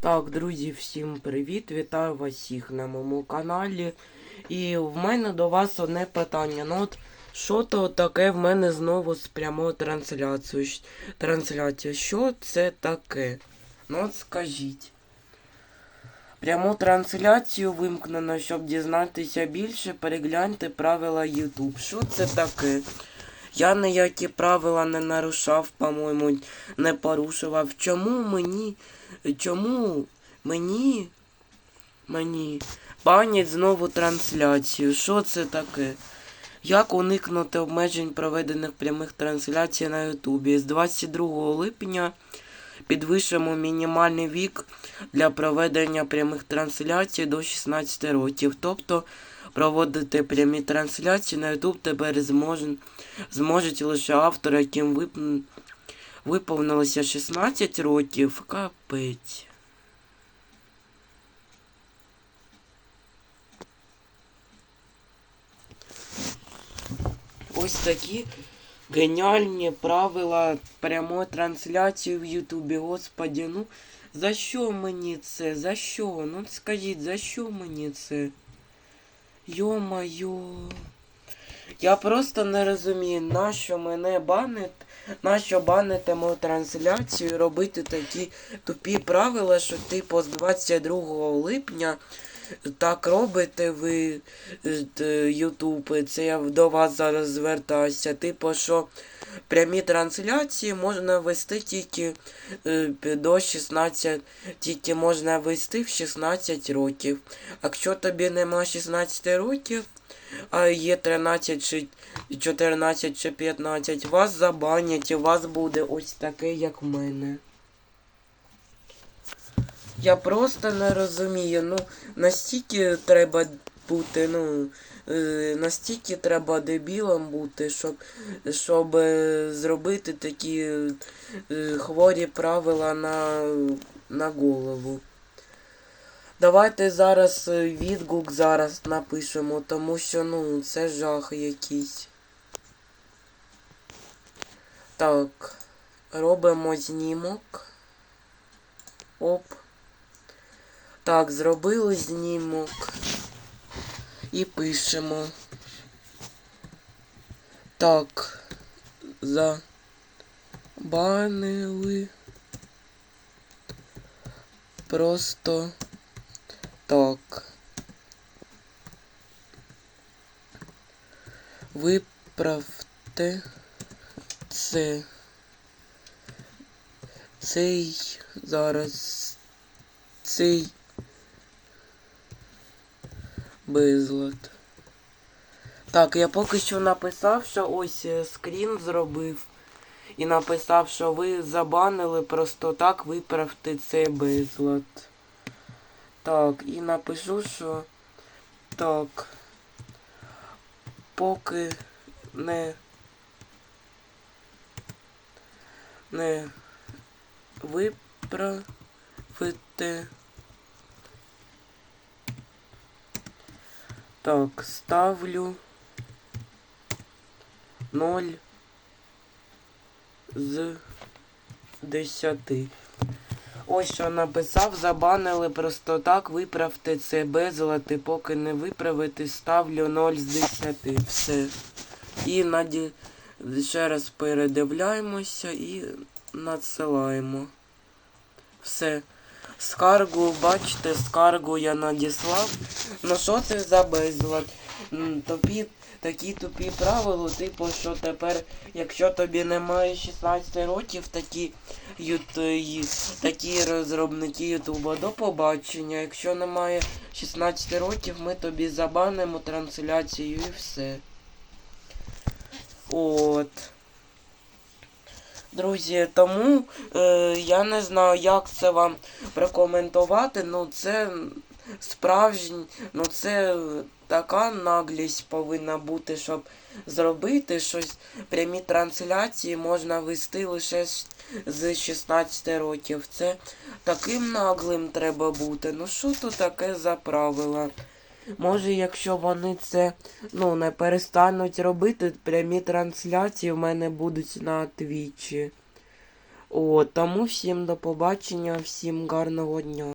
Так, друзі, всім привіт! Вітаю вас всіх на моєму каналі. І в мене до вас одне питання. Ну от що то таке в мене знову з прямою трансляцією? Трансляція. Що це таке? Ну от скажіть. Пряму трансляцію вимкнено, щоб дізнатися більше, перегляньте правила YouTube. Що це таке? Я ніякі правила не нарушав, по-моєму, не порушував. Чому мені Чому мені мені банять знову трансляцію? Що це таке? Як уникнути обмежень проведених прямих трансляцій на Ютубі? З 22 липня підвищимо мінімальний вік для проведення прямих трансляцій до 16 років. Тобто проводити прямі трансляції на Ютуб тепер зможе, зможуть лише автори, яким вип... виповнилося 16 років. Капець. Ось такі геніальні правила прямої трансляції в Ютубі. Господі, ну за що мені це? За що? Ну скажіть, за що мені це? Йо-майо. Я просто не розумію, нащо мене банить, нащо банити мою трансляцію і робити такі тупі правила, що типу з 22 липня так робите ви е, Ютуб. Це я до вас зараз звертаюся. Типу, що прямі трансляції можна вести тільки е, до 16, тільки можна вести в 16 років. А якщо тобі нема 16 років, а є 13 чи 14 чи 15, вас забанять і у вас буде ось таке, як в мене. Я просто не розумію, ну настільки треба бути, ну е, настільки треба дебілом бути, щоб, щоб е, зробити такі е, хворі правила на, на голову. Давайте зараз відгук зараз напишемо, тому що ну це жах якийсь. Так, робимо знімок. Оп. Так, зробили знімок. І пишемо. Так. Забанили. Просто так. Виправте це. Цей зараз. Цей безлад. Так, я поки що написав, що ось е, скрін зробив. І написав, що ви забанили просто так виправте цей безлад. Так, і напишу, що так. Поки не не виправите. Так, ставлю 0 з 10. Ось що написав, забанили просто так, виправте це безлати, поки не виправити, ставлю 0 з 10. Все. І наді... ще раз передивляємося і надсилаємо. Все. Скаргу, бачите, скаргу я надіслав. Ну що це за безлад? М, такі тупі правила, типу, що тепер, якщо тобі немає 16 років, такі, ют, такі розробники Ютуба, до побачення. Якщо немає 16 років, ми тобі забанимо трансляцію і все. От. Друзі, тому е, я не знаю, як це вам прокоментувати. Ну це справжній, ну це така наглість повинна бути, щоб зробити щось. Прямі трансляції можна вести лише з 16 років. Це таким наглим треба бути. Ну що то таке за правила? Може, якщо вони це ну, не перестануть робити, прямі трансляції в мене будуть на твічі. О, тому всім до побачення, всім гарного дня.